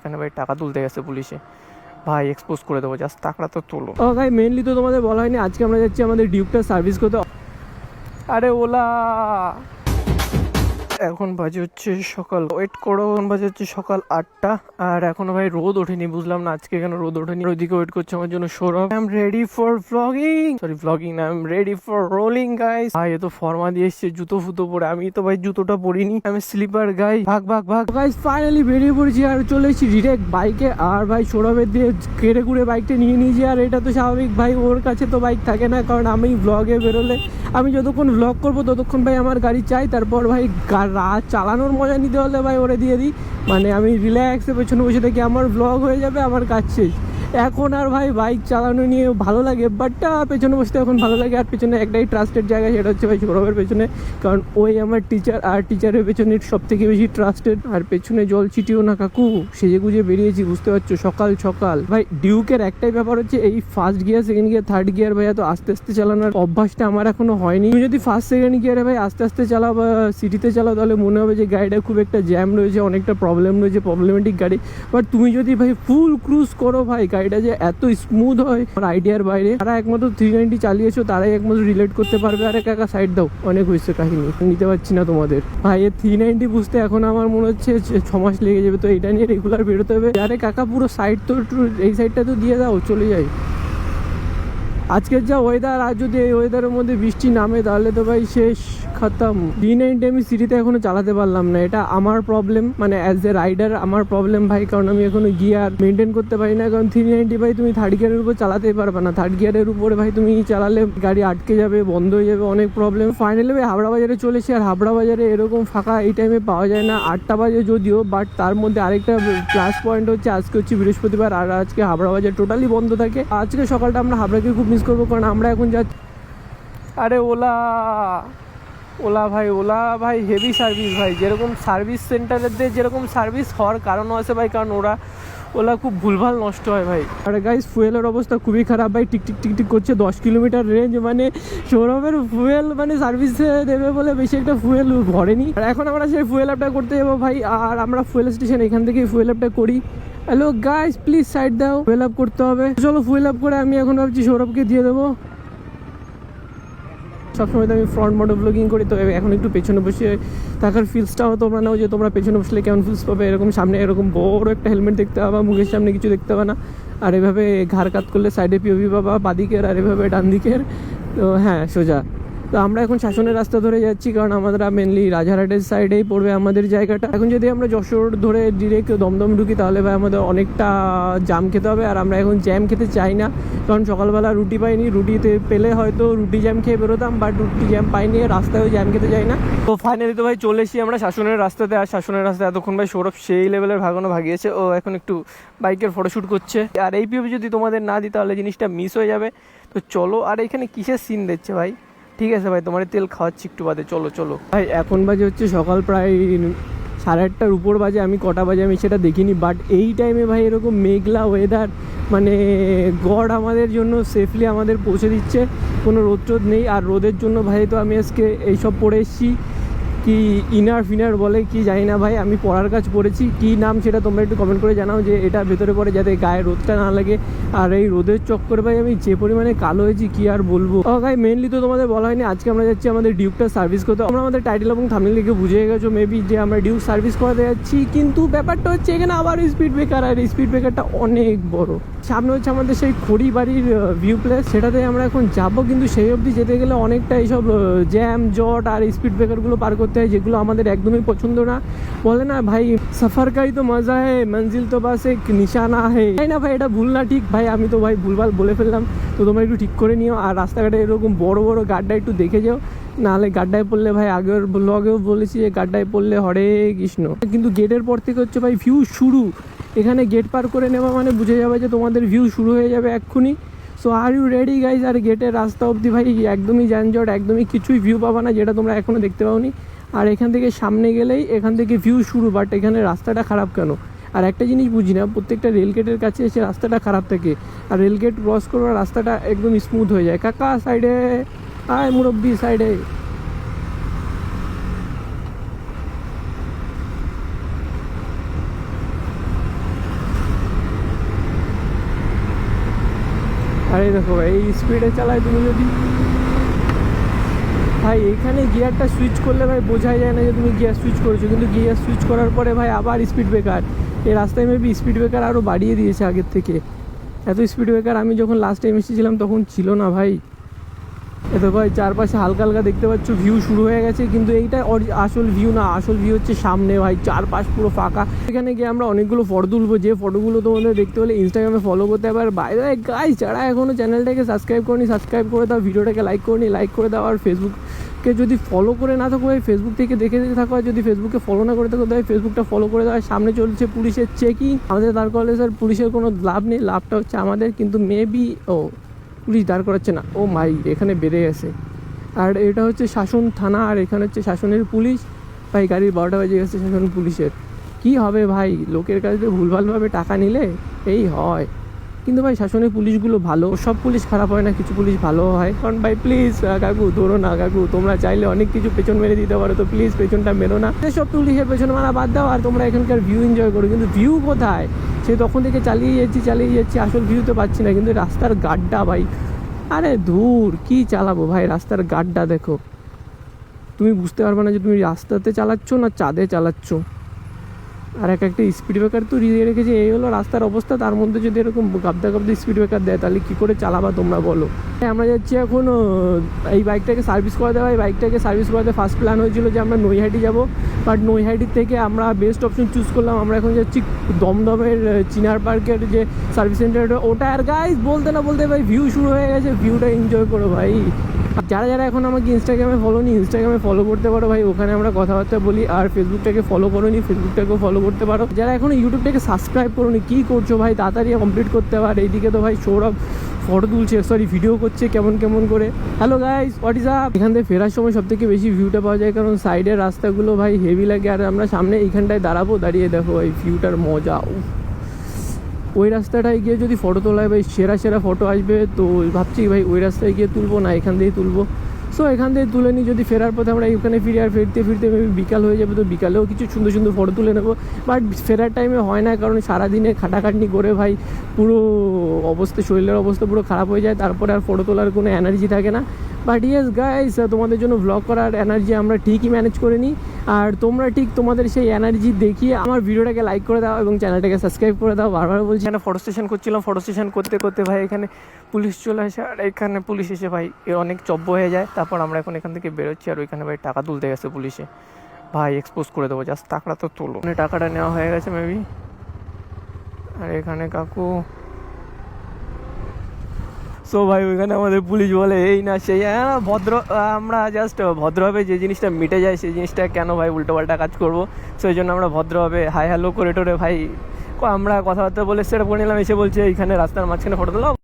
এখানে ভাই টাকা তুলতে গেছে পুলিশে। ভাই এক্সপোজ করে দেবো জাস্ট টাকাটা তো তোলো। ও ভাই মেনলি তো তোমাদের বলা হয়নি আজকে আমরা যাচ্ছি আমাদের ডিউকটা সার্ভিস করতে। আরে ওলা! এখন বাজে হচ্ছে সকাল। ওয়েট করো, এখন বাজে হচ্ছে সকাল আটটা। আর এখনও ভাই রোদ ওঠেনি, বুঝলাম না আজকে কেন রোদ ওঠেনি। ওইদিকে ওয়েট করছে আমার জন্য Sourav. I am ready for vlogging sorry vlogging না I am ready for rolling guys ভাই, এ তো ফর্মা দিয়ে এসছে, জুতো ফুতো পরে। আমি তো ভাই জুতোটা পরিনি আমি স্লিপার গাই ভাগ ভাগ ভাগ! গাইস ফাইনালি বেরিয়ে পড়েছি আর চলে এসেছি ডিরেক্ট বাইকে আর ভাই, সৌরভের দিয়ে কেড়ে কুড়ে বাইকটা নিয়ে নিয়েছি। আর এটা তো স্বাভাবিক, ভাই, ওর কাছে তো বাইক থাকে না, কারণ আমি ব্লগে বেরোলে। আমি যতক্ষণ ব্লগ করব, ততক্ষণ ভাই আমার গাড়ি চাই। তারপর ভাই রাত চালানোর মজা নিতে হলে ভাই ওরে দিয়ে দিই। মানে আমি রিল্যাক্সে পেছনে বসে থাকি, আমার ব্লগ হয়ে যাবে, আমার কাজ শেষ। এখন আর ভাই বাইক চালানো নিয়ে ভালো লাগে বাট পেছনে বসতে এখন ভালো লাগে। আর পেছনে একটাই ট্রাস্টের জায়গা, সেটা হচ্ছে ভাই সৌরভের পেছনে। কারণ ওই আমার টিচার আর টিচারের পেছনে সব থেকে বেশি ট্রাস্টেড আর পেছনে জল ছিটিও না, কাকু। সেজে গুজে বেরিয়েছি, বুঝতে পারছ? সকাল সকাল। ভাই ডিউকের একটাই ব্যাপার হচ্ছে, এই first gear second gear third gear ভাই এত আস্তে আস্তে চালানোর অভ্যাসটা আমার এখনও হয়নি। তুমি যদি ফার্স্ট সেকেন্ড গিয়ারে ভাই আস্তে আস্তে চালাও বা সিটিতে চালাও, তাহলে মনে হবে যে গাড়িটা খুব একটা জ্যাম রয়েছে, অনেকটা প্রবলেম রয়েছে প্রবলেমেটিক গাড়ি। বাট তুমি যদি ভাই ফুল ক্রুজ করো ভাই গাড়িটা যে এত স্মুথ হয়, আমার আইডিয়ার বাইরে। তারা একমাত্র থ্রি নাইনটি চালিয়েছো, তারাই একমাত্র রিলেট করতে পারবে। আরে একা সাইড দাও, অনেক হয়েছে কাহিনী। নিতে পারছি না তোমাদের। ভাই এর থ্রি নাইনটি বুঝতে এখন আমার মনে হচ্ছে ছ মাস লেগে যাবে, তো এটা নিয়ে রেগুলার বেরোতে হবে। আরে কাকা, পুরো সাইড তো একটু, এই সাইডটা তো দিয়ে দাও, চলে যাই। আজকের যা ওয়েদার আর যদি এই ওয়েদারের মধ্যে বৃষ্টি নামে, তাহলে তো ভাই শেষ, খতম। ডি নাইনটি আমি সিটিতে এখনও চালাতে পারলাম না। এটা আমার প্রবলেম মানে অ্যাজ এ রাইডার আমার প্রবলেম ভাই, কারণ আমি এখনও গিয়ার মেনটেন করতে পারি না। কারণ থ্রি নাইনটি ভাই, তুমি থার্ড গিয়ারের উপর চালাতেই পারবে না। থার্ড গিয়ারের উপরে ভাই, তুমি চালালে গাড়ি আটকে যাবে, বন্ধ হয়ে যাবে, অনেক প্রবলেম ফাইনালি ভাই, হাবড়া বাজারে চলেছি আর হাবড়া বাজারে এরকম ফাঁকা এই টাইমে পাওয়া যায় না। আটটা বাজে যদিও বাট তার মধ্যে আরেকটা প্লাস পয়েন্ট হচ্ছে, আজকে হচ্ছে বৃহস্পতিবার, আর আজকে হাবড়া বাজার টোটালি বন্ধ থাকে। আজকে সকালটা আমরা হাবড়াকে খুব মিস করব, কারণ আমরা এখন যাচ্ছি আরে ওলা ওলা ভাই ওলা ভাই হেভি সার্ভিস ভাই। যেরকম সার্ভিস সেন্টারের দিয়ে যেরকম সার্ভিস হওয়ার কারণও আছে ভাই, কারণ ওরা ওলা খুব ভুলভাল নষ্ট হয় ভাই। আর গাইস ফুয়েলের অবস্থা খুবই খারাপ ভাই। টিক টিক টিক টিক করছে দশ কিলোমিটার রেঞ্জ মানে সৌরভের ফুয়েল মানে সার্ভিসে দেবে বলে বেশি একটা ফুয়েল ভরেনি আর এখন আমরা সেই ফুয়েল আপটা করতে যাব ভাই, আর আমরা ফুয়েল স্টেশন এখান থেকেই ফুয়েল আপটা করি। হ্যালো গাইস প্লিজ সাইড দাও। ফুয়েল আপ করতে হবে। চলো ফুয়েল আপ করে আমি এখন ভাবছি সৌরভকে দিয়ে দেবো। সবসময় তো আমি ফ্রন্ট মোডে ব্লগিং করি, তো এখন একটু পেছনে বসে থাকার ফিলসটাও তোমরা নাও যে তোমরা পেছনে বসলে কেমন ফিলস পাবে। এরকম সামনে এরকম বড় একটা হেলমেট দেখতে পাবা, মুখের সামনে কিছু দেখতে পাবা না। আর এভাবে ঘাড় কাত করলে সাইডে পিওভি পাবা, বাদিকের আর এভাবে ডান দিকের তো হ্যাঁ সোজা। তো আমরা এখন শাসনের রাস্তা ধরে যাচ্ছি, কারণ আমরা মেনলি রাজারহাটের সাইডেই পড়বে আমাদের জায়গাটা। এখন যদি আমরা যশোর ধরে ডিরেক্ট দমদম ঢুকি, তাহলে ভাই আমাদের অনেকটা জাম খেতে হবে, আর আমরা এখন জ্যাম খেতে চাই না। কারণ সকালবেলা রুটি পাইনি, রুটিতে পেলে হয়তো রুটি জ্যাম খেয়ে বেরোতাম বাট রুটি জ্যাম পাইনি রাস্তায়ও জ্যাম খেতে চাই না। তো ফাইনালি তো ভাই চলে এসেছি আমরা শাসনের রাস্তাতে, আর শাসনের রাস্তায় এতক্ষণ ভাই সৌরভ সেই লেভেলের ভাগানো ভাগিয়েছে। ও এখন একটু বাইকের ফটোশ্যুট করছে। আর এই পিওপি যদি তোমাদের না দিই, তাহলে জিনিসটা মিস হয়ে যাবে। তো চলো, আর এখানে কিসের সিন দিচ্ছে ভাই? ঠিক আছে ভাই তোমার তেল খাওয়াচ্ছি একটু বাদে, চলো চলো। ভাই, এখন বাজে হচ্ছে সকাল প্রায় সাড়ে আটটার উপর বাজে, আমি কটা বাজে আমি সেটা দেখিনি বাট এই টাইমে ভাই এরকম মেঘলা ওয়েদার মানে গড আমাদের জন্য সেফলি আমাদের পৌঁছে দিচ্ছে, কোনো রোদ নেই, আর রোদের জন্য ভাই তো আমি আজকে এইসব পরে এসেছি। কি ইনার ফিনার বলে কি জানি না ভাই, আমি পড়ার কাজ পড়েছি কি নাম সেটা তোমরা একটু কমেন্ট করে জানাও যে এটা ভেতরে পড়ে যাতে গায়ে রোদটা না লাগে। আর এই রোদের চক্করে ভাই, আমি যে পরিমাণে কালো হয়েছি, কি আর বলব? ভাই মেনলি তো তোমাদের বলা হয়নি, আজকে আমরা যাচ্ছি আমাদের ডিউকটা সার্ভিস করতে। আমরা আমাদের টাইটেল এবং থামলে লিখে বুঝে গেছো মেবি যে আমরা ডিউক সার্ভিস করাতে যাচ্ছি, কিন্তু ব্যাপারটা হচ্ছে এখানে আবার স্পিড ব্রেকার আর স্পিড ব্রেকারটা অনেক বড়। সামনে হচ্ছে আমাদের সেই খড়ি বাড়ির ভিউ প্লেস সেটাতে আমরা এখন যাব, কিন্তু সেই অবধি যেতে গেলে অনেকটা এইসব জ্যাম জট আর স্পিড ব্রেকারগুলো পার করতে হয়, যেগুলো আমাদের একদমই পছন্দ না। বলে না, ভাই সফর কাই তো মজা হে মঞ্জিল তো বাস এক নিশানা হে তাই না ভাই, এটা ভুল না, ঠিক। ভাই, আমি তো ভাই ভুলভাল বলে ফেললাম। তো তোমরা একটু ঠিক করে নিও, আর রাস্তাঘাটে এরকম বড় বড় গাড্ডা একটু দেখে যাও। নাহলে গাড্ডায় পড়লে, ভাই, আগের ব্লগেও বলেছি যে গাড্ডায় পড়লে হরে কৃষ্ণ। কিন্তু গেটের পর থেকে হচ্ছে, ভাই ভিউ শুরু। এখানে গেট পার করে নেওয়া মানে বুঝে যাবে যে তোমাদের ভিউ শুরু হয়ে যাবে এক্ষুনি। So are you ready guys আর গেটের রাস্তা অবধি ভাই একদমই যানজট, একদমই কিছুই ভিউ পাবা না, যেটা তোমরা এখনও দেখতে পাওনি। আর এখান থেকে সামনে গেলেই এখান থেকে ভিউ শুরু বাট এখানে রাস্তাটা খারাপ কেন? আর একটা জিনিস বুঝি না, প্রত্যেকটা রেলগেটের কাছে এসে রাস্তাটা খারাপ থাকে। আর রেলগেট ক্রস করার রাস্তাটা একদম স্মুথ হয়ে যায়। কাকা সাইডে আয় মুরব্বি সাইডে এই দেখো এই স্পিডে চালায় তুমি যদি ভাই, এখানে গিয়ারটা সুইচ করলে ভাই বোঝাই যায় না যে তুমি গিয়ার সুইচ করেছ। কিন্তু গিয়ার সুইচ করার পরে ভাই আবার স্পিড ব্রেকার এই রাস্তায় মেবি স্পিড ব্রেকার আরও বাড়িয়ে দিয়েছে আগের থেকে। এত স্পিড ব্রেকার আমি যখন লাস্ট টাইম এসেছিলাম তখন ছিল না ভাই। এত ভাই চারপাশে হালকা হালকা দেখতে পাচ্ছ ভিউ শুরু হয়ে গেছে, কিন্তু এইটা আসল ভিউ না, আসল ভিউ হচ্ছে সামনে, ভাই, চারপাশ পুরো ফাঁকা। এখানে গিয়ে আমরা অনেকগুলো ফটো তুলবো, যে ফটোগুলো তোমাদের দেখতে হলে ইনস্টাগ্রামে ফলো করতে হবে আর বাইরে গাইজ যারা এখনও চ্যানেলটাকে সাবস্ক্রাইব করনি সাবস্ক্রাইব করে দাও, ভিডিওটাকে লাইক করনি লাইক করে দাও, আর ফেসবুককে যদি ফলো করে না থাকো, ভাই ফেসবুক থেকে দেখে দেখে থাকো, আর যদি ফেসবুকে ফলো না করে থাকো তাই ফেসবুকটা ফলো করে দাও। আর সামনে চলছে পুলিশের চেকিং আমাদের দাঁড় করলে স্যার পুলিশের কোনো লাভ নেই, লাভটা হচ্ছে আমাদের, কিন্তু মেবি ও পুলিশ দাঁড় করাচ্ছে না। ও মাই, এখানে বেড়ে গেছে। আর এটা হচ্ছে শাসন থানা, আর এখানে হচ্ছে শাসনের পুলিশ। ভাই, গাড়ির বারোটা বাজে গেছে শাসন পুলিশের। কি হবে ভাই? লোকের কাছে ভুলভালভাবে টাকা নিলে এই হয়। কিন্তু ভাই শাসনের পুলিশগুলো ভালো, সব পুলিশ খারাপ হয় না, কিছু পুলিশ ভালো হয়। কারণ ভাই প্লিজ কাকু, ধরো না কাকু, তোমরা চাইলে অনেক কিছু পেছন মেরে দিতে পারো, তো প্লিজ পেছনটা মেরো না। সব পুলিশের পেছন মারা বাদ দাও, আর তোমরা এখানকার ভিউ এনজয় করো। কিন্তু ভিউ কোথায়? সে তখন থেকে চালিয়ে যাচ্ছি চালিয়ে যাচ্ছি, আসল ভিউ তো পাচ্ছি না। কিন্তু রাস্তার গাড্ডা ভাই, আরে ধুর, কি চালাবো ভাই, রাস্তার গাড্ডা দেখো। তুমি বুঝতে পারবে না যে তুমি রাস্তাতে চালাচ্ছ না চাঁদে চালাচ্ছ। আর এক একটা স্পিড ব্রেকার তো দিয়ে রেখেছে। এই হলো রাস্তার অবস্থা। তার মধ্যে যদি এরকম গাবদা গাবদা স্পিড ব্রেকার দেয় তাহলে কী করে চালাবা তোমরা বলো? হ্যাঁ, আমরা যাচ্ছি এখন এই বাইকটাকে সার্ভিস করা দেওয়া এই বাইকটাকে সার্ভিস করাতে ফার্স্ট প্ল্যান হয়েছিল যে আমরা নৈহাটি যাব। বাট নৈহাটির থেকে আমরা বেস্ট অপশন চুজ করলাম। আমরা এখন যাচ্ছি দমদমের চিনার পার্কের যে সার্ভিস সেন্টারটা ওটা আর গাইজ বলতে না বলতে ভাই ভিউ শুরু হয়ে গেছে। ভিউটা এনজয় করো ভাই। যারা যারা এখন আমাকে ইনস্টাগ্রামে ফলো নি ইনস্টাগ্রামে ফলো করতে পারো ভাই, ওখানে আমরা কথাবার্তা বলি আর ফেসবুকটাকে ফলো করো নি ফেসবুকটাকেও ফলো করতে পারো। যারা এখন ইউটিউবটাকে সাবস্ক্রাইব করো নি, কী করছ ভাই? তাড়াতাড়ি কমপ্লিট করতে পার। এইদিকে তো ভাই সৌরভ ফটো তুলছে সরি ভিডিও করছে, কেমন কেমন করে। Hello guys what is up এখান থেকে ফেরার সময় সব থেকে বেশি ভিউটা পাওয়া যায়, কারণ সাইডের রাস্তাগুলো ভাই হেভি লাগে। আর আমরা সামনে এইখানটায় দাঁড়াবো, দাঁড়িয়ে দেখো ভাই ভিউটার মজা। ওই রাস্তাটায় গিয়ে যদি ফটো তোলায় ভাই, সেরা সেরা ফটো আসবে, তো ভাবছি ভাই ওই রাস্তায় গিয়ে তুলবো না, এখান দিয়েই তুলবো। সো এখান থেকে তুলে নিই, যদি ফেরার পথে আমরা এখানে ফিরে আর ফিরতে ফিরতে বিকাল হয়ে যাবে, তো বিকালেও কিছু সুন্দর সুন্দর ফটো তুলে নেব। বাট ফেরার টাইমে হয় না, কারণ সারাদিনে খাটাখাটনি করে ভাই পুরো অবস্থা, শরীরের অবস্থা পুরো খারাপ হয়ে যায়, তারপরে আর ফটো তোলার কোনো এনার্জি থাকে না। বাট ইয়েস গাইস তোমাদের জন্য ব্লগ করার এনার্জি আমরা ঠিকই ম্যানেজ করে নিই। আর তোমরা ঠিক তোমাদের সেই এনার্জি দেখিয়ে আমার ভিডিওটাকে লাইক করে দাও এবং চ্যানেলটাকে সাবস্ক্রাইব করে দাও। বারবার বলছি, এখানে ফটো স্টেশন করছিলাম ফটো স্টেশন করতে করতে ভাই এখানে পুলিশ চলে আসে, আর এখানে পুলিশ এসে ভাই অনেক চব্য হয়ে যায়। তারপর আমরা এখন এখান থেকে বেরোচ্ছি, আর ওইখানে ভাই টাকা তুলতে গেছে পুলিশে ভাই এক্সপোজ করে দেবো জাস্ট টাকাটা তো তোলো। মানে টাকাটা নেওয়া হয়ে গেছে মেবি আর এখানে কাকু সো ভাই, ওইখানে আমাদের পুলিশ বলে, এই না, সেই হ্যাঁ ভদ্র, আমরা জাস্ট ভদ্রভাবে যে জিনিসটা মিটে যায়, সেই জিনিসটা কেন ভাই উল্টোপাল্টা কাজ করব? সেই জন্য আমরা ভদ্রভাবে হাই, হ্যালো করে টোরে ভাই, আমরা কথাবার্তা বলে সেটা করে নিলাম। এসে বলছে, এইখানে রাস্তার মাঝখানে ফটো তোলো।